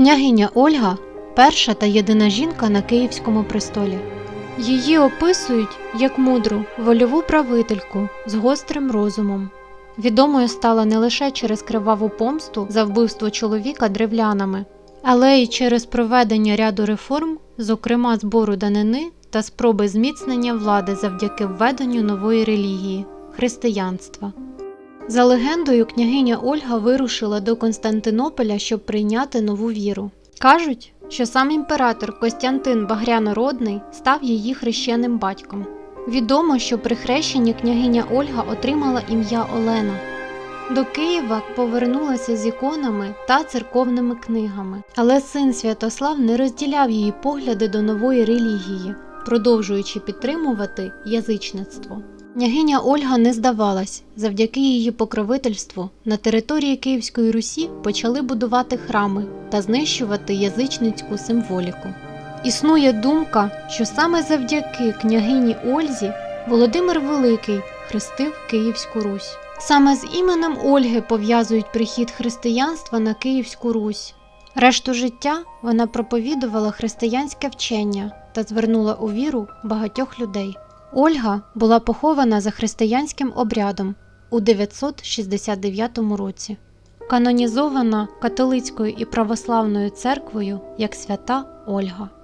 Княгиня Ольга перша та єдина жінка на Київському престолі. Її описують як мудру, вольову правительку з гострим розумом. Відомою стала не лише через криваву помсту за вбивство чоловіка древлянами, але й через проведення ряду реформ, зокрема збору данини та спроби зміцнення влади завдяки введенню нової релігії християнства. За легендою, княгиня Ольга вирушила до Константинополя, щоб прийняти нову віру. Кажуть, що сам імператор Костянтин Багрянородний став її хрещеним батьком. Відомо, що при хрещенні княгиня Ольга отримала ім'я Олена. До Києва повернулася з іконами та церковними книгами, але син Святослав не розділяв її погляди до нової релігії, продовжуючи підтримувати язичництво. Княгиня Ольга не здавалась. Завдяки її покровительству на території Київської Русі почали будувати храми та знищувати язичницьку символіку. Існує думка, що саме завдяки княгині Ользі Володимир Великий хрестив Київську Русь. Саме з іменем Ольги пов'язують прихід християнства на Київську Русь. Решту життя вона проповідувала християнське вчення та звернула у віру багатьох людей. Ольга була похована за християнським обрядом у 969 році, канонізована католицькою і православною церквою як свята Ольга.